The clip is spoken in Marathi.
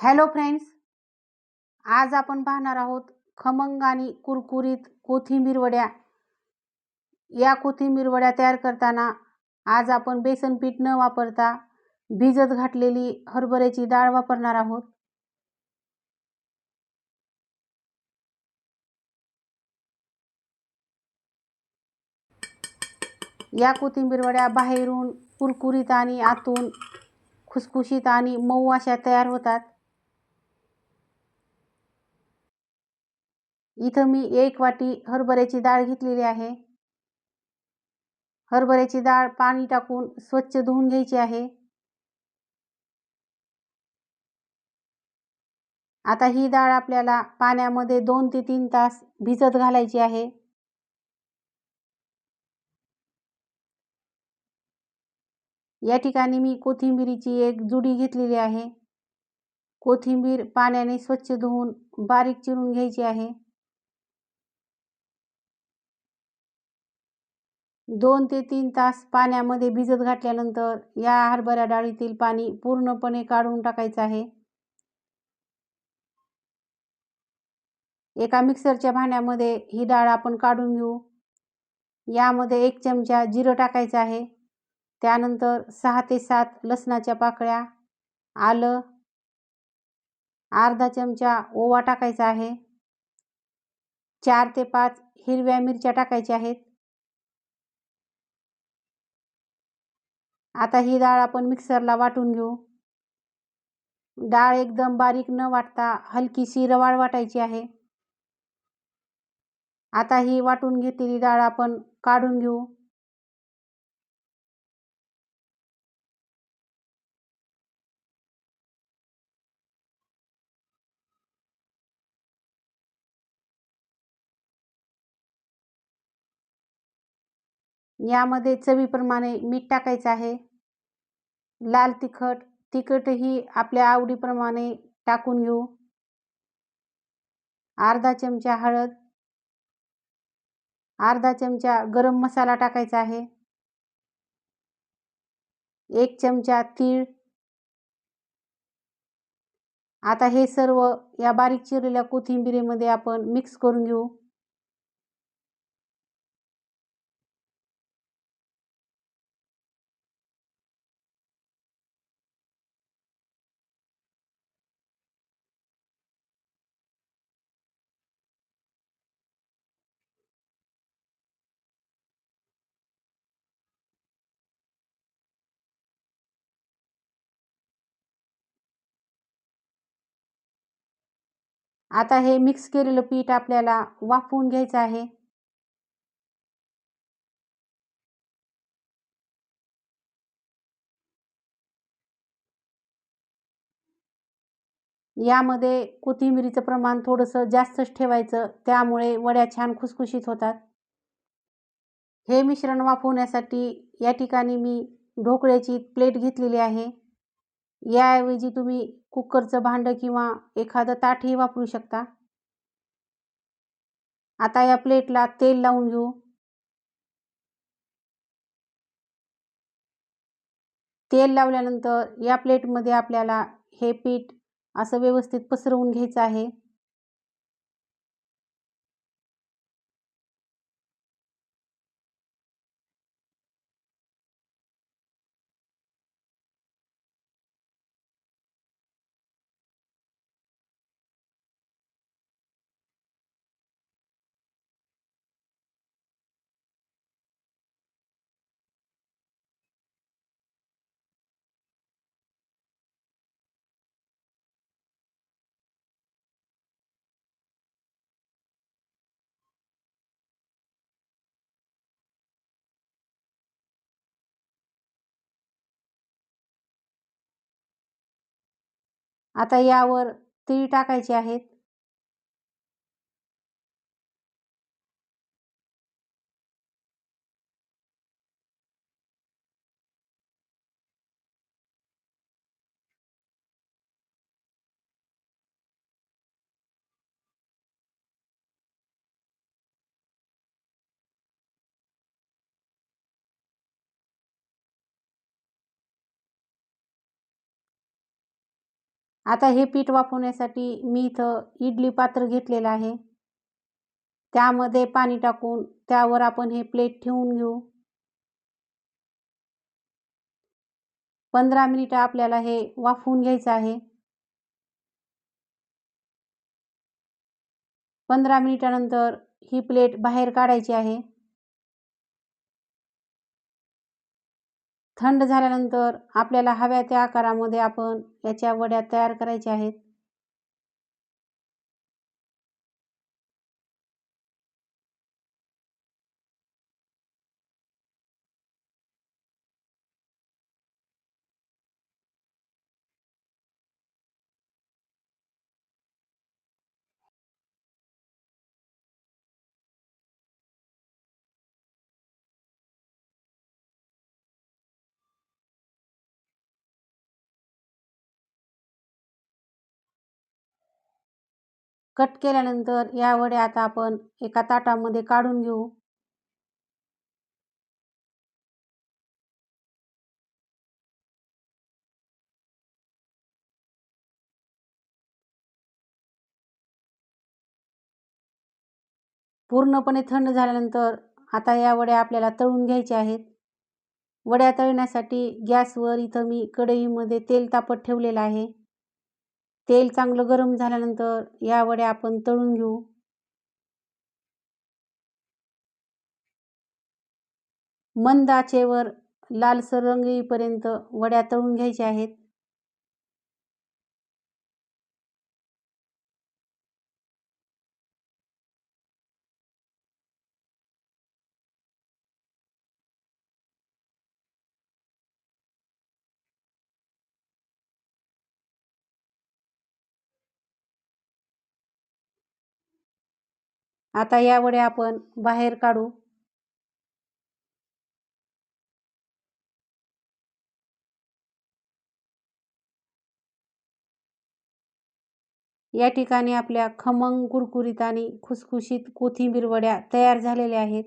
हॅलो फ्रेंड्स आज आपण पाहणार आहोत खमंग आणि कुरकुरीत कोथिंबीर वड्या. या कोथिंबीर वड्या तयार करताना आज आपण बेसन पीठ न वापरता भिजत घातलेली हरभऱ्याची डाळ वापरणार आहोत. या कोथिंबीर वड्या बाहेरून कुरकुरीत आणि आतून खुसखुशीत आणि मऊ अशा तयार होतात. इथं मी एक वाटी हरभऱ्याची डाळ घेतलेली आहे. हरभऱ्याची डाळ पाणी टाकून स्वच्छ धुवून घ्यायची आहे. आता ही डाळ आपल्याला पाण्यामध्ये दोन ते तीन तास भिजत घालायची आहे. या ठिकाणी मी कोथिंबीरीची एक जुडी घेतलेली आहे. कोथिंबीर पाण्याने स्वच्छ धुवून बारीक चिरून घ्यायची आहे. दोन ते तीन तास पाण्यामध्ये भिजत घातल्यानंतर या हरभरा डाळीतील पाणी पूर्णपणे काढून टाकायचं आहे. एका मिक्सरच्या भांड्यामध्ये ही डाळ आपण काढून घेऊ. यामध्ये एक चमचा जिरं टाकायचं आहे. त्यानंतर सहा ते सात लसणाच्या पाकळ्या आलं अर्धा चमचा ओवा टाकायचा आहे. चार ते पाच हिरव्या मिरच्या टाकायच्या आहेत. आता ही डाळ आपण मिक्सरला वाटून घेऊ. डाळ एकदम बारीक न वाटता हलकीशी रवाळ वाटायची आहे. आता ही वाटून घेतलेली डाळ आपण काढून घेऊ. यामध्ये चवीप्रमाणे मीठ टाकायचं आहे. लाल तिखट तिखटही आपल्या आवडीप्रमाणे टाकून घेऊ. अर्धा चमचा हळद अर्धा चमचा गरम मसाला टाकायचा आहे. एक चमचा तीळ. आता हे सर्व या बारीक चिरलेल्या कोथिंबिरीमध्ये आपण मिक्स करून घेऊ. आता हे मिक्स केलेलं पीठ आपल्याला वाफवून घ्यायचं आहे. यामध्ये कोथिंबिरीचं प्रमाण थोडंसं जास्तच ठेवायचं त्यामुळे वड्या छान खुसखुशीत होतात. हे मिश्रण वाफवण्यासाठी या ठिकाणी मी ढोकळ्याची प्लेट घेतलेली आहे. याऐवजी तुम्ही कुकरचं भांडं किंवा एखादं ताटही वापरू शकता. आता या प्लेटला तेल लावून घेऊ. तेल लावल्यानंतर या प्लेटमध्ये आपल्याला हे पीठ असं व्यवस्थित पसरवून घ्यायचं आहे. आता यावर तीळ टाकायचे आहेत. आता हे पीठ वाफवण्यासाठी मी इथं इडली पात्र घेतलेलं आहे. त्यामध्ये पाणी टाकून त्यावर आपण हे प्लेट ठेवून घेऊ. पंधरा मिनिटं आपल्याला हे वाफवून घ्यायचं आहे. पंधरा मिनिटानंतर ही प्लेट बाहेर काढायची आहे. थंड झाल्यानंतर आपल्याला हव्या त्या आकारामध्ये आपण याच्या वड्या तयार करायच्या आहेत. कट केल्यानंतर या वड्या आता आपण एका ताटामध्ये काढून घेऊ. पूर्णपणे थंड झाल्यानंतर आता या वड्या आपल्याला तळून घ्यायच्या आहेत. वड्या तळण्यासाठी गॅसवर इथं मी कढईमध्ये तेल तापत ठेवलेलं आहे. तेल चांगलं गरम झाल्यानंतर या वड्या आपण तळून घेऊ. मंद आचेवर लालसर रंग येईपर्यंत वड्या तळून घ्यायच्या आहेत. आता या वड्या आपण बाहेर काढू. या ठिकाणी आपल्या खमंग कुरकुरीत आणि खुसखुशीत कोथिंबीर वड्या तयार झालेल्या आहेत.